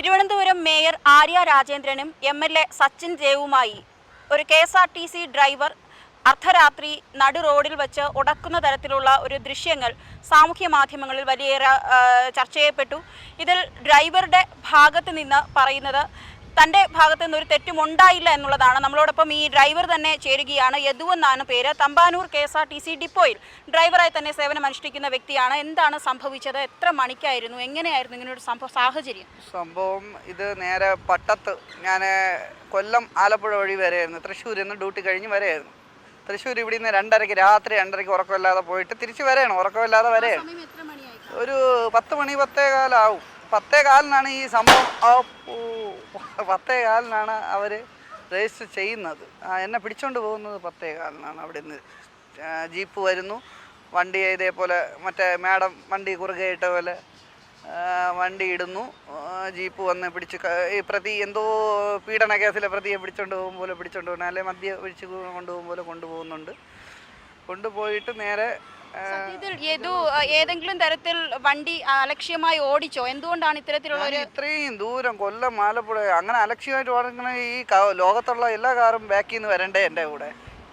Thiruvananthapuram mayor Arya രാജേന്ദ്രനും M L A Sachin ദേവുമായി ഒരു K S R T C driver അർദ്ധരാത്രി നടു റോഡിൽ വെച്ച് ഉടക്കുന്ന തരത്തിലുള്ള ഒരു ദൃശ്യങ്ങൾ സാമൂഹ്യ മാധ്യമങ്ങളിൽ വലിയേറെ ചർച്ച ചെയ്യപ്പെട്ടു. ഇതിൽ ഡ്രൈവറുടെ ഭാഗത്ത് നിന്ന് പറയുന്നത് തന്റെ ഭാഗത്തു നിന്ന് ഒരു തെറ്റും ഉണ്ടായില്ല എന്നുള്ളതാണ്. നമ്മളോടൊപ്പം ഈ ഡ്രൈവർ തന്നെ ചേരുകയാണ്. യദു എന്നാണ് പേര്. Thampanoor K S R T C ഡിപ്പോയിൽ ഡ്രൈവറായി തന്നെ സേവനം അനുഷ്ഠിക്കുന്ന വ്യക്തിയാണ്. എന്താണ് സംഭവിച്ചത്? എത്ര മണിക്കായിരുന്നു? എങ്ങനെയായിരുന്നു ഇങ്ങനെ ഒരു സംഭവ സാഹചര്യം? സംഭവം ഇത് നേരെ പട്ടത്ത് ഞാൻ കൊല്ലം ആലപ്പുഴ വഴി വരെയായിരുന്നു. തൃശ്ശൂരിൽ നിന്ന് ഡ്യൂട്ടി കഴിഞ്ഞ് വരെയായിരുന്നു. തൃശ്ശൂർ ഇവിടെ നിന്ന് രണ്ടരയ്ക്ക് രാത്രി രണ്ടരയ്ക്ക് ഉറക്കമില്ലാതെ പോയിട്ട് തിരിച്ച് വരെയാണ്. ഉറക്കമില്ലാതെ വരെയാണ്. ഒരു പത്ത് മണി പത്തേ കാലാവും. പത്തേ കാലിനാണ് ഈ സംഭവം. പത്തേ കാലിനാണ് അവർ രജിസ്റ്റർ ചെയ്യുന്നത്. എന്നെ പിടിച്ചോണ്ട് പോകുന്നത് പത്തേ കാലിനാണ് അവിടെ നിന്ന് ജീപ്പ് വരുന്നു. വണ്ടി ഇതേപോലെ മറ്റേ മാഡം വണ്ടി കുറുകെ ഇട്ട പോലെ വണ്ടി ഇടുന്നു. ജീപ്പ് വന്ന് പിടിച്ച് ഈ പ്രതി എന്തോ പീഡന കേസിലെ പ്രതിയെ പിടിച്ചോണ്ട് പോകും പോലെ പിടിച്ചോണ്ട് പോകുന്നു അല്ലെങ്കിൽ മദ്യ ഒഴിച്ച് കൊണ്ടുപോകും പോലെ കൊണ്ടുപോകുന്നുണ്ട്. കൊണ്ടുപോയിട്ട് നേരെ യദു ഏതെങ്കിലും തരത്തിൽ വണ്ടി അലക്ഷ്യമായി ഓടിച്ചോ? എന്തുകൊണ്ടാണ് ഇത്തരത്തിലുള്ള ഒരു ഇത്രയും ദൂരം കൊല്ലം ആലപ്പുഴ അങ്ങനെ അലക്ഷ്യമായിട്ട് ഓടുന്ന ഈ ലോകത്തുള്ള എല്ലാ കാറും ബാക്കിൽ നിന്ന് വരണ്ടേ എന്റെ കൂടെ?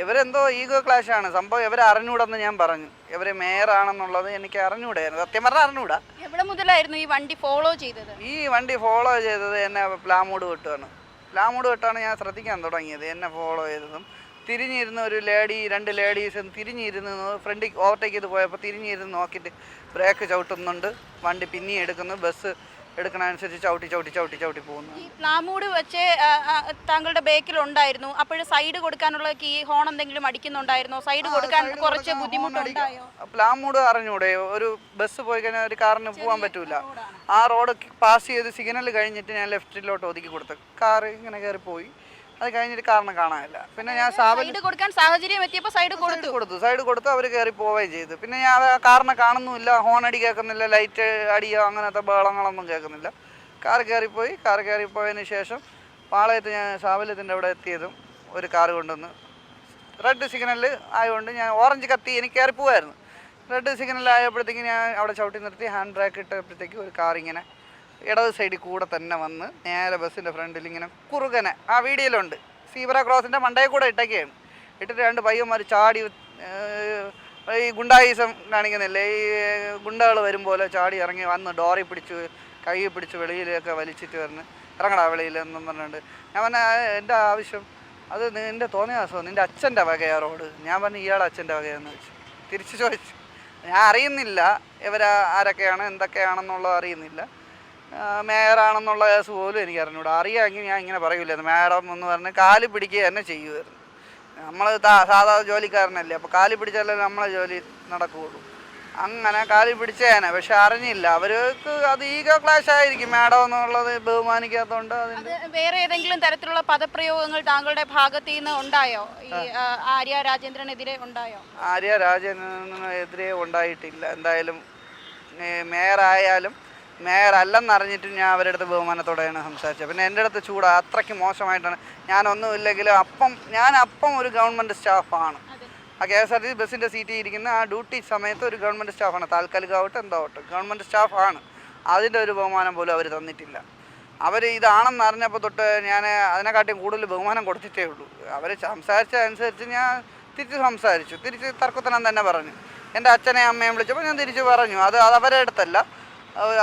ഇവരെന്തോ ഈഗോ ക്ലാഷ് ആണ്. സംഭവം ഇവരെ അറിഞ്ഞൂടെന്ന് ഞാൻ പറഞ്ഞു. ഇവർ മേയറാണെന്നുള്ളത് എനിക്ക് അറിഞ്ഞൂടായിരുന്നു സത്യം പറഞ്ഞാൽ അറിഞ്ഞൂടാ. എവിടെ മുതലായിരുന്നു ഈ വണ്ടി ഫോളോ ചെയ്തത്? ഈ വണ്ടി ഫോളോ ചെയ്തത് എന്നെ പ്ലാമൂട് വിട്ടാണ് പ്ലാമൂട് വിട്ടാണ് ഞാൻ ശ്രദ്ധിക്കാൻ തുടങ്ങിയത്. എന്നെ ഫോളോ ചെയ്തതും തിരിഞ്ഞിരുന്ന ഒരു ലേഡി രണ്ട് ലേഡീസും തിരിഞ്ഞിരുന്ന് ഫ്രണ്ട് ഓവർടേക്ക് ചെയ്ത് പോയപ്പോൾ തിരിഞ്ഞിരുന്ന് നോക്കിയിട്ട് ബ്രേക്ക് ചവിട്ടുന്നുണ്ട്. വണ്ടി പിന്നെ എടുക്കുന്നു. ബസ് എടുക്കണനുസരിച്ച് ചവിട്ടി ചവിട്ടി ചവിട്ടി ചവിട്ടി പോകുന്നു. ഈ പ്ലാമൂട് വെച്ച് താങ്കളുടെ ബേക്കിൽ ഉണ്ടായിരുന്നു. അപ്പോൾ സൈഡ് കൊടുക്കാനുള്ള കീ ഹോൺ എന്തെങ്കിലും അടിക്കുന്നുണ്ടായിരുന്നോ? സൈഡ് കൊടുക്കാൻ കുറച്ച് ബുദ്ധിമുട്ടുണ്ടായോ? പ്ലാമൂട് അറിഞ്ഞൂടെ? ഒരു ബസ് പോയി കഴിഞ്ഞാൽ ഒരു കാറിന് പോകാൻ പറ്റൂല. ആ റോഡ് പാസ് ചെയ്ത് സിഗ്നൽ കഴിഞ്ഞിട്ട് ഞാൻ ലെഫ്റ്റിലോട്ട് ഒതുക്കി കൊടുത്തു. കാറ് ഇങ്ങനെ കയറി പോയി അത് കഴിഞ്ഞിട്ട് കാരണം കാണാനില്ല. പിന്നെ ഞാൻ സൈഡ് കൊടുക്കാൻ സാഹചര്യം എത്തിയപ്പോൾ സൈഡ് കൊടുത്തു. കൊടുത്തു. സൈഡ് കൊടുത്ത് അവർ കയറി പോവുകയും ചെയ്തു. പിന്നെ ഞാൻ കാരണം കാണുന്നുമില്ല. ഹോൺ അടി കേൾക്കുന്നില്ല ലൈറ്റ് അടിയോ അങ്ങനത്തെ ബഹളങ്ങളൊന്നും കേൾക്കുന്നില്ല. കാർ കയറിപ്പോയി കാർ കയറിപ്പോയതിന് ശേഷം പാളയത്ത് ഞാൻ സാവല്യത്തിന്റെ അവിടെ എത്തിയതും ഒരു കാർ കൊണ്ടുവന്ന് റെഡ് സിഗ്നൽ ആയതുകൊണ്ട് ഞാൻ ഓറഞ്ച് കത്തി എനിക്ക് കയറി പോവായിരുന്നു. റെഡ് സിഗ്നൽ ആയപ്പോഴത്തേക്ക് ഞാൻ അവിടെ ചവിട്ടി നിർത്തി ഹാൻഡ് ബ്രേക്ക് ഇട്ടപ്പോഴത്തേക്ക് ഒരു കാർ ഇങ്ങനെ ഇടത് സൈഡിൽ കൂടെ തന്നെ വന്ന് നേരെ ബസ്സിന്റെ ഫ്രണ്ടിൽ ഇങ്ങനെ കുറുകനെ ആ വീഡിയോയിലുണ്ട് സീബ്ര ക്രോസിന്റെ മണ്ടയിൽ കൂടെ ഇട്ടൊക്കെയാണ്. ഇട്ടിട്ട് രണ്ട് പയ്യന്മാർ ചാടി ഈ ഗുണ്ടായിസം കാണിക്കുന്നില്ലേ? ഈ ഗുണ്ടകൾ വരും പോലെ ചാടി ഇറങ്ങി വന്ന് ഡോറി പിടിച്ച് കൈ പിടിച്ച് വെളിയിലൊക്കെ വലിച്ചിട്ട് വരുന്നു ഇറങ്ങടാ വെളിയിൽ എന്നും പറഞ്ഞുകൊണ്ട്. ഞാൻ പറഞ്ഞ എന്റെ ആവശ്യം? അത് നിന്റെ തോന്നിയാസോ നിന്റെ അച്ഛന്റെ വകയാ റോഡ്. ഞാൻ പറഞ്ഞു ഇയാളെ അച്ഛന്റെ വകയാന്ന് വെച്ചു തിരിച്ചു ചോദിച്ചു. ഞാൻ അറിയുന്നില്ല ഇവർ ആരൊക്കെയാണ് എന്തൊക്കെയാണെന്നുള്ളത് അറിയുന്നില്ല. മേയറാണെന്നുള്ള കേസ് പോലും എനിക്ക് അറിഞ്ഞൂടാ. അറിയാമെങ്കിൽ ഞാൻ ഇങ്ങനെ പറയൂലായിരുന്നു. മേഡം എന്ന് പറഞ്ഞ് കാൽ പിടിക്കുക തന്നെ ചെയ്യുമായിരുന്നു. നമ്മൾ സാധാരണ ജോലിക്കാരനല്ലേ അപ്പോൾ കാൽ പിടിച്ചാലേ നമ്മളെ ജോലി നടക്കുകയുള്ളൂ. അങ്ങനെ കാലിൽ പിടിച്ചേനെ പക്ഷെ അറിഞ്ഞില്ല. അവർക്ക് അത് ഈഗോ ക്ലാഷ് ആയിരിക്കും. മാഡം എന്നുള്ളത് ബഹുമാനിക്കാത്തതുകൊണ്ട് വേറെ ഏതെങ്കിലും തരത്തിലുള്ള പദപ്രയോഗങ്ങൾ താങ്കളുടെ ഭാഗത്ത് നിന്ന് ഉണ്ടായോ? ഈ ആര്യ രാജേന്ദ്രനെതിരെ ഉണ്ടായോ? ആര്യ രാജേന്ദ്രനെതിരെ ഉണ്ടായിട്ടില്ല. എന്തായാലും മേയറായാലും മേയർ അല്ലെന്നറിഞ്ഞിട്ടും ഞാൻ അവരുടെ അടുത്ത് ബഹുമാനത്തോടെയാണ് സംസാരിച്ചത്. പിന്നെ എന്റെ അടുത്ത് ചൂട് അത്രയ്ക്ക് മോശമായിട്ടാണ്. ഞാനൊന്നും ഇല്ലെങ്കിലും അപ്പം ഞാൻ അപ്പം ഒരു ഗവൺമെന്റ് സ്റ്റാഫാണ്. ആ K S R T C ബസ്സിന്റെ സീറ്റിൽ ഇരിക്കുന്ന ആ ഡ്യൂട്ടി സമയത്ത് ഒരു ഗവൺമെന്റ് സ്റ്റാഫാണ്. താൽക്കാലികമാവട്ടെ എന്തോ ആവട്ടെ. ഗവൺമെന്റ് സ്റ്റാഫാണ്. അതിന്റെ ഒരു ബഹുമാനം പോലും അവർ തന്നിട്ടില്ല. അവർ ഇതാണെന്ന് അറിഞ്ഞപ്പോൾ തൊട്ട് ഞാൻ അതിനെക്കാട്ടിയും കൂടുതൽ ബഹുമാനം കൊടുത്തിട്ടേ ഉള്ളൂ. അവർ സംസാരിച്ച അനുസരിച്ച് ഞാൻ തിരിച്ച് സംസാരിച്ചു. തിരിച്ച് തർക്കത്തനം തന്നെ പറഞ്ഞു. എന്റെ അച്ഛനെയും അമ്മയും വിളിച്ചപ്പോൾ ഞാൻ തിരിച്ച് പറഞ്ഞു. അത് അത് അവരുടെ അടുത്തല്ല.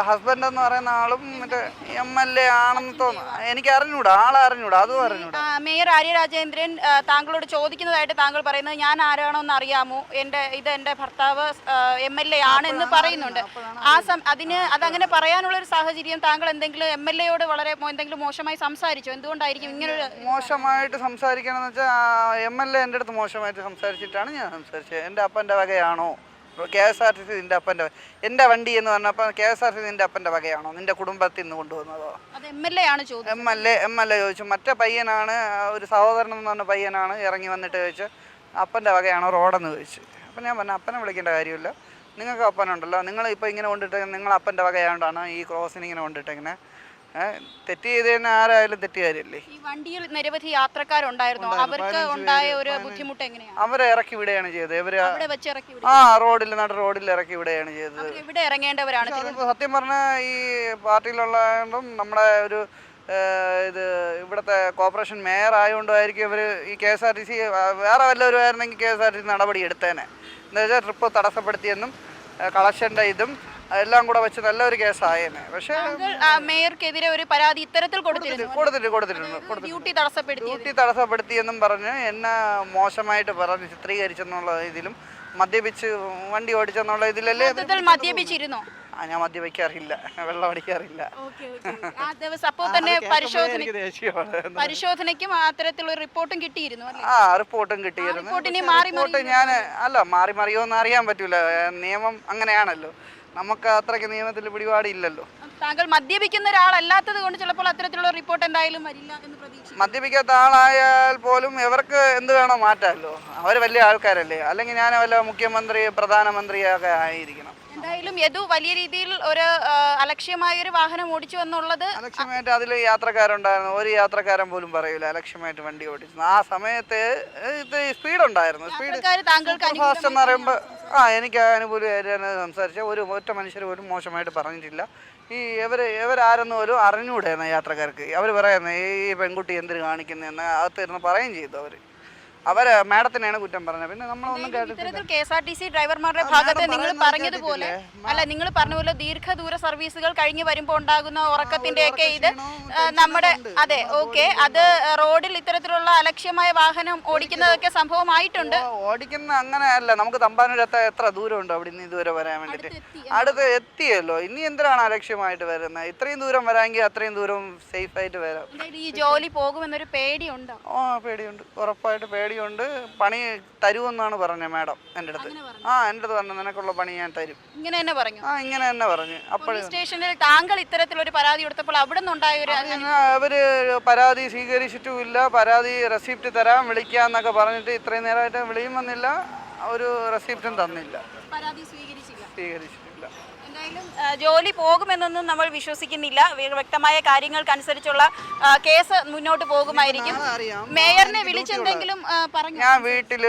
ഹസ്ബൻഡ് എന്ന് പറയുന്ന ആളും മറ്റേ എം എൽ എ ആണെന്ന് തോന്നുന്നു. എനിക്ക് അറിഞ്ഞൂടാ ആൾ അറിഞ്ഞൂടാ അതും അറിഞ്ഞൂടാ. മേയർ ആര്യ രാജേന്ദ്രൻ താങ്കളോട് ചോദിക്കുന്നതായിട്ട് താങ്കൾ പറയുന്നത് ഞാൻ ആരാണോ എന്ന് അറിയാമോ? എന്റെ ഇത് എന്റെ ഭർത്താവ് എം എൽ എ ആണ് എന്ന് പറയുന്നുണ്ട്. ആ സം അതിന് അതങ്ങനെ പറയാനുള്ള ഒരു സാഹചര്യം താങ്കൾ എന്തെങ്കിലും എം എൽ എയോട് വളരെ എന്തെങ്കിലും മോശമായി സംസാരിച്ചോ? എന്തുകൊണ്ടായിരിക്കും ഇങ്ങനൊരു മോശമായിട്ട് സംസാരിക്കണമെന്ന് വെച്ചാൽ എം എൽ എ എന്റെ അടുത്ത് മോശമായിട്ട് സംസാരിച്ചിട്ടാണ് ഞാൻ സംസാരിച്ചത്. എന്റെ അപ്പന്റെ വകയാണോ? K S R T C നിന്റെ അപ്പന്റെ എന്റെ വണ്ടി എന്ന് പറഞ്ഞപ്പോൾ K S R T C നിന്റെ അപ്പന്റെ വകയാണോ? നിന്റെ കുടുംബത്തിൽ നിന്ന് കൊണ്ടുവന്നതോ? അത് എം എൽ എ ആണ് ചോദിച്ചത്. M L A M L A ചോദിച്ചു. മറ്റേ പയ്യനാണ് ഒരു സഹോദരൻ എന്ന് പറഞ്ഞ പയ്യനാണ് ഇറങ്ങി വന്നിട്ട് ചോദിച്ചു അപ്പന്റെ വകയാണോ റോഡെന്ന്? ചോദിച്ചു. അപ്പം ഞാൻ പറഞ്ഞു അപ്പനെ വിളിക്കേണ്ട കാര്യമില്ല. നിങ്ങൾക്ക് അപ്പനുണ്ടല്ലോ. നിങ്ങൾ ഇപ്പോൾ ഇങ്ങനെ കൊണ്ടിട്ട് നിങ്ങൾ അപ്പന്റെ വകയായതുകൊണ്ടാണ് ഈ ക്രോസിന് ഇങ്ങനെ കൊണ്ടിട്ട് ഇങ്ങനെ ചെയ്ത് കഴിഞ്ഞാൽ ആരായാലും തെറ്റുകാരല്ലേ ഈ വണ്ടിയിൽ നിരവധി യാത്രക്കാരുണ്ടായിരുന്നു. അവർക്ക് ഉണ്ടായ ഒരു ബുദ്ധിമുട്ട് എങ്ങനെയാണ്? അവരെ ഇറക്കി വിടുകയാണ് ചെയ്തത്. ഇവർ ആ റോഡിൽ നട റോഡിൽ ഇറക്കി വിടുകയാണ് ചെയ്തത്. ഇവിടെ ഇറങ്ങേണ്ടവരാണ് സത്യം പറഞ്ഞാൽ ഈ പാർട്ടിയിലുള്ള നമ്മുടെ ഒരു ഇത് ഇവിടുത്തെ കോർപ്പറേഷൻ മേയർ ആയതുകൊണ്ടായിരിക്കും ഇവർ ഈ K S R T C വേറെ വല്ലവരും ആയിരുന്നെങ്കിൽ K S R T C നടപടി എടുത്തേനെ. എന്താ വെച്ചാൽ ട്രിപ്പ് തടസ്സപ്പെടുത്തിയെന്നും കളക്ഷന്റെ ഇതും എല്ലാം കൂടെ വെച്ച് നല്ലൊരു കേസായേനെ പക്ഷേ മേയർക്കെതിരെ ഒരു പരാതി ഇത്തരത്തിൽ കൊടുത്തിട്ടുണ്ട് കൊടുത്തിട്ടുണ്ട്. ഡ്യൂട്ടി തടസ്സപ്പെടുത്തി ഡ്യൂട്ടി തടസ്സപ്പെടുത്തിയെന്നും പറഞ്ഞ് എന്നെ മോശമായിട്ട് പറഞ്ഞ് ചിത്രീകരിച്ചെന്നുള്ള ഇതിലും മദ്യപിച്ച് വണ്ടി ഓടിച്ചെന്നുള്ള ഇതിലല്ലേ മദ്യപിച്ചിരുന്നോ? ആ ഞാൻ മദ്യപിക്കാറില്ല. വെള്ളം അടിക്കാറില്ല. അപ്പോൾ തന്നെ പരിശോധനയ്ക്കും അത്തരത്തിലുള്ള റിപ്പോർട്ടും കിട്ടിയിരുന്നു അല്ലേ? ആ റിപ്പോർട്ടും കിട്ടിയിരുന്നു. റിപ്പോർട്ട് ഞാൻ അല്ല മാറി മറിയോന്ന് അറിയാൻ പറ്റൂല. നിയമം അങ്ങനെയാണല്ലോ. നമുക്ക് അത്രയ്ക്ക് നിയമത്തിൽ പിടിപാടില്ലല്ലോ. താങ്കൾ മദ്യപിക്കുന്ന ഒരാളല്ലാത്തത് കൊണ്ട് ചിലപ്പോൾ അത്തരത്തിലുള്ള റിപ്പോർട്ട് എന്തായാലും വരില്ല എന്ന് പ്രതീക്ഷിക്കുന്നു. മദ്യപിക്കാത്ത ആളായാൽ പോലും ഇവർക്ക് എന്ത് വേണോ മാറ്റാമല്ലോ. അവർ വലിയ ആൾക്കാരല്ലേ. അല്ലെങ്കിൽ ഞാൻ വല്ല മുഖ്യമന്ത്രി പ്രധാനമന്ത്രിയൊക്കെ ആയിരിക്കണം. എന്തായാലും യദു വലിയ രീതിയിൽ ഒരു അലക്ഷ്യമായ ഒരു വാഹനം ഓടിച്ചു എന്നുള്ളത് അലക്ഷ്യമായിട്ട് അതിൽ യാത്രക്കാരുണ്ടായിരുന്നു. ഒരു യാത്രക്കാരൻ പോലും പറയൂല അലക്ഷ്യമായിട്ട് വണ്ടി ഓടിച്ചു ആ സമയത്ത് ഇത് സ്പീഡ് ഉണ്ടായിരുന്നു സ്പീഡ് ഫാസ്റ്റ് എന്ന് പറയുമ്പോൾ ആ എനിക്ക് അനുകൂലമായിട്ട് സംസാരിച്ച ഒരു ഒറ്റ മനുഷ്യർ പോലും മോശമായിട്ട് പറഞ്ഞിട്ടില്ല. ഈ ഇവർ ഇവരാരെന്ന് പോലും അറിഞ്ഞുകൂടായിരുന്നു യാത്രക്കാർക്ക്? അവർ പറയുന്നത് ഈ പെൺകുട്ടി എന്തിനു കാണിക്കുന്നതെന്ന് അകത്തിരുന്ന് പറയുകയും ചെയ്തു അവർ അവർ മാഡത്തിനെയാണ് കുറ്റം പറഞ്ഞത്. പിന്നെ നമ്മളൊന്നും കേട്ടിട്ടില്ല. ഇത്തരത്തിൽ K S R T C ഡ്രൈവർമാരുടെ ഭാഗത്ത് നിങ്ങൾ പറയുന്നത് പറഞ്ഞതുപോലെ അല്ല നിങ്ങൾ പറഞ്ഞ പോലെ ദീർഘദൂര സർവീസുകൾ കഴിഞ്ഞ് വരുമ്പോൾ ഉണ്ടാകുന്ന ഉറക്കത്തിന്റെ ഒക്കെ ഇത് ആ, നമ്മുടെ അതെ ഓക്കെ അത് റോഡിൽ ഇത്തരത്തിലുള്ള അലക്ഷ്യമായ വാഹനം ഓടിക്കുന്നതൊക്കെ സംഭവമായിട്ടുണ്ട്. ഓ, ഓടിക്കുന്ന അങ്ങനെ അല്ല. നമുക്ക് തമ്പാനൂർ എത്ര ദൂരമുണ്ട് അവിടെ നിന്ന് ഇതുവരെ വരാൻ വേണ്ടിട്ട്. അടുത്ത് എത്തിയല്ലോ. ഇനി എന്തിനാണ് അലക്ഷ്യമായിട്ട് വരുന്നത്? ഇത്രയും ദൂരം വരാമെങ്കിൽ അത്രയും ദൂരം സേഫ് ആയിട്ട് വരാം. എന്തായാലും ഈ ജോലി പോകുമെന്നൊരു പേടിയുണ്ടോ? ആ പേടിയുണ്ട്. ഉറപ്പായിട്ട് പേടിയുണ്ട് പണി തരുമെന്നാണ് പറഞ്ഞത് മാഡം എന്റെ അടുത്ത്. ആ എന്റെ അടുത്ത് പറഞ്ഞു നിനക്കുള്ള പണി ഞാൻ തരും. ഇങ്ങനെ തന്നെ പറഞ്ഞു? ആ ഇങ്ങനെ തന്നെ പറഞ്ഞു. അപ്പോൾ സ്റ്റേഷനിൽ താങ്കൾ ഇത്തരത്തിലൊരു പരാതി കൊടുത്തപ്പോൾ അവിടെ നിന്നുണ്ടായ ഒരു അവർ പരാതി സ്വീകരിച്ചിട്ടുമില്ല. പരാതി റെസിപ്റ്റ് തരാൻ വിളിക്കാന്നൊക്കെ പറഞ്ഞിട്ട് ഇത്രയും നേരമായിട്ട് വിളിയും വന്നില്ല ഒരു റെസിപ്റ്റും തന്നില്ല. പരാതി സ്വീകരിച്ചില്ല. സ്വീകരിച്ചിട്ടില്ല. എന്തായാലും ജോലി പോകുമെന്നൊന്നും നമ്മൾ വിശ്വസിക്കുന്നില്ല. വ്യ- വ്യക്തമായ കാര്യങ്ങൾക്കനുസരിച്ചുള്ള കേസ് മുന്നോട്ട് പോകുമായിരിക്കും. മേയറിനെ വിളിച്ചെന്തെങ്കിലും പറഞ്ഞു ഞാൻ വീട്ടിൽ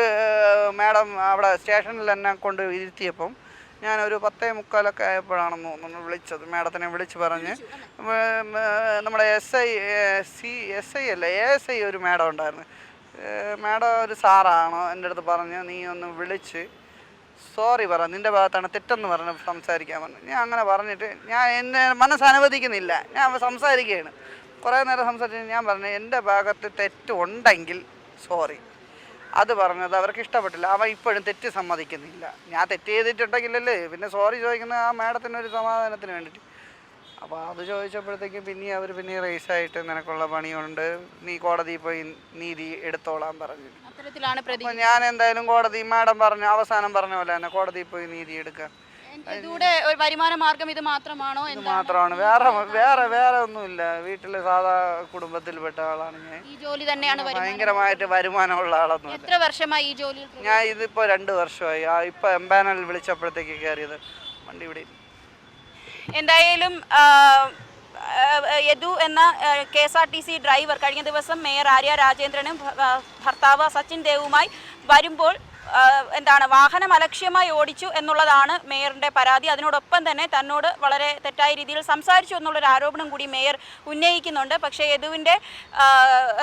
മാഡം അവിടെ സ്റ്റേഷനിൽ എന്നെ കൊണ്ട് ഇരുത്തിയപ്പം ഞാൻ ഒരു പത്തേ മുക്കാലൊക്കെ ആയപ്പോഴാണെന്ന് തോന്നുന്നു വിളിച്ചത്. മാഡത്തിനെ വിളിച്ച് പറഞ്ഞ് നമ്മുടെ S I C S I അല്ല? എ എസ് ഐ ഒരു മാഡം ഉണ്ടായിരുന്നു. മാഡം ഒരു സാറാണോ എന്റെ അടുത്ത് പറഞ്ഞ് നീ ഒന്ന് വിളിച്ച് സോറി പറ നിന്റെ ഭാഗത്താണ് തെറ്റെന്ന് പറഞ്ഞ് സംസാരിക്കാൻ പറഞ്ഞു ഞാൻ അങ്ങനെ പറഞ്ഞിട്ട് ഞാൻ എന്നെ മനസ്സ് അനുവദിക്കുന്നില്ല ഞാൻ സംസാരിക്കുകയാണ്. കുറേ നേരം സംസാരിച്ച് ഞാൻ പറഞ്ഞു എന്റെ ഭാഗത്ത് തെറ്റുണ്ടെങ്കിൽ സോറി അത് പറഞ്ഞത് അവർക്ക് ഇഷ്ടപ്പെട്ടില്ല. അവൻ ഇപ്പോഴും തെറ്റ് സമ്മതിക്കുന്നില്ല. ഞാൻ തെറ്റ് ചെയ്തിട്ടുണ്ടെങ്കിലല്ലേ പിന്നെ സോറി ചോദിക്കുന്ന ആ മാഡത്തിനൊരു സമാധാനത്തിന് വേണ്ടിയിട്ട്. അപ്പോൾ അത് ചോദിച്ചപ്പോഴത്തേക്കും പിന്നെ അവർ പിന്നെ റേസായിട്ട് നിനക്കുള്ള പണിയുണ്ട്. നീ കോടതിയിൽ പോയി നീതി എടുത്തോളാൻ പറഞ്ഞു. അപ്പോൾ ഞാൻ എന്തായാലും കോടതി മാഡം പറഞ്ഞു അവസാനം പറഞ്ഞ പോലെ തന്നെ കോടതിയിൽ പോയി നീതി എടുക്കാം. ഇതിലൂടെ ഒരു വരുമാന മാർഗം ഇത് മാത്രമാണോ? ഇത് മാത്രമാണ്. വേറെ വേറെ വേറെ ഒന്നുമില്ല. വീട്ടിലെ സാധാ കുടുംബത്തിൽപ്പെട്ട ആളാണ് ഞാൻ. ഈ ജോലി തന്നെയാണ് ഭയങ്കരമായിട്ട് വരുമാനമുള്ള ആളൊന്നും എത്ര വർഷമായി ഈ ജോലി ഞാൻ ഇതിപ്പോ രണ്ട് വർഷമായി. ഇപ്പൊ എംപാനൽ വിളിച്ചപ്പോഴത്തേക്ക് കയറിയത് വണ്ടി ഇവിടെ. എന്തായാലും യദു എന്ന K S R T C driver കഴിഞ്ഞ ദിവസം മേയർ ആര്യ രാജേന്ദ്രനും ഭർത്താവ് സച്ചിൻ ദേവുമായി വരുമ്പോൾ എന്താണ് വാഹനം അലക്ഷ്യമായി ഓടിച്ചു എന്നുള്ളതാണ് മേയറിന്റെ പരാതി. അതിനോടൊപ്പം തന്നെ തന്നോട് വളരെ തെറ്റായ രീതിയിൽ സംസാരിച്ചു എന്നുള്ളൊരു ആരോപണം കൂടി മേയർ ഉന്നയിക്കുന്നുണ്ട്. പക്ഷേ യദുവിന്റെ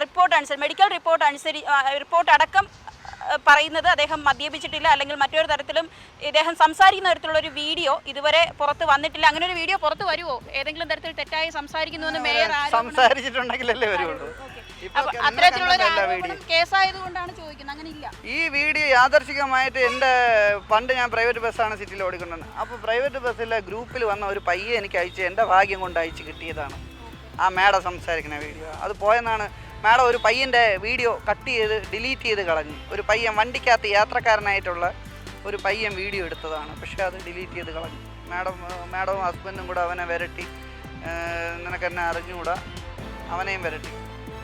റിപ്പോർട്ട് അനുസരിച്ച് മെഡിക്കൽ റിപ്പോർട്ട് അനുസരി റിപ്പോർട്ട് അടക്കം പറയുന്നത് അദ്ദേഹം മദ്യപിച്ചിട്ടില്ല അല്ലെങ്കിൽ മറ്റൊരു തരത്തിലും ഇദ്ദേഹം സംസാരിക്കുന്ന തരത്തിലുള്ള ഒരു വീഡിയോ ഇതുവരെ പുറത്ത് വന്നിട്ടില്ല. അങ്ങനെ ഒരു വീഡിയോ പുറത്ത് വരുമോ ഏതെങ്കിലും തരത്തിൽ തെറ്റായി സംസാരിക്കുന്നു എന്ന് മേയർ സംസാരിച്ചിട്ടുണ്ടെങ്കിലല്ലേ വരുള്ളൂ. അത്തരത്തിലുള്ള കേസായതുകൊണ്ടാണ് ചോദിക്കുന്നത്. അങ്ങനെ ഇല്ല ഈ വീഡിയോ യാദർശികമായിട്ട് എന്റെ പണ്ട് ഞാൻ പ്രൈവറ്റ് ബസ്സാണ് സിറ്റിയിൽ ഓടിക്കുന്നത് അപ്പോൾ പ്രൈവറ്റ് ബസ്സിലെ ഗ്രൂപ്പിൽ വന്ന ഒരു പയ്യെ എനിക്ക് അയച്ച് എന്റെ ഭാഗ്യം കൊണ്ട് അയച്ച് കിട്ടിയതാണ്. ആ മേഡം സംസാരിക്കുന്ന വീഡിയോ. അത് പോയെന്നാണ് മാഡം ഒരു പയ്യന്റെ വീഡിയോ കട്ട് ചെയ്ത് ഡിലീറ്റ് ചെയ്ത് കളഞ്ഞു. ഒരു പയ്യൻ വണ്ടിക്കകത്ത് യാത്രക്കാരനായിട്ടുള്ള ഒരു പയ്യൻ വീഡിയോ എടുത്തതാണ്. പക്ഷേ അത് ഡിലീറ്റ് ചെയ്ത് കളഞ്ഞു. മാഡം മാഡവും ഹസ്ബൻഡും കൂടെ അവനെ വരട്ടി നിനക്ക് നിനക്കെന്നെ അറിഞ്ഞുകൂടാ? അവനെയും വരട്ടി.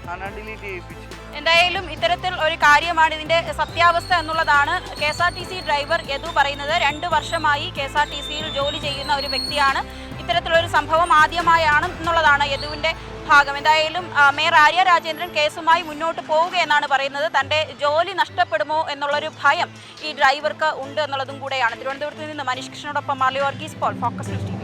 അവനെ ഡിലീറ്റ് ചെയ്യിപ്പിച്ചു. എന്തായാലും ഇത്തരത്തിൽ ഒരു കാര്യമാണ് ഇതിന്റെ സത്യാവസ്ഥ എന്നുള്ളതാണ് K S R T C driver Yadu പറയുന്നത്. രണ്ട് വർഷമായി കെ എസ് ആർ ടി സിയിൽ ജോലി ചെയ്യുന്ന ഒരു വ്യക്തിയാണ്. ഇത്തരത്തിലൊരു സംഭവം ആദ്യമായാണ് എന്നുള്ളതാണ് യദുവിന്റെ ഭാഗം. എന്തായാലും മേയർ ആര്യ രാജേന്ദ്രൻ കേസുമായി മുന്നോട്ട് പോവുക എന്നാണ് പറയുന്നത്. തന്റെ ജോലി നഷ്ടപ്പെടുമോ എന്നുള്ളൊരു ഭയം ഈ ഡ്രൈവർക്ക് ഉണ്ട് എന്നുള്ളതും കൂടെയാണ്. തിരുവനന്തപുരത്ത് നിന്ന് മനീഷ് കൃഷ്ണനോടൊപ്പം വർഗീസ് പോൾ ഫോക്കസ് വി.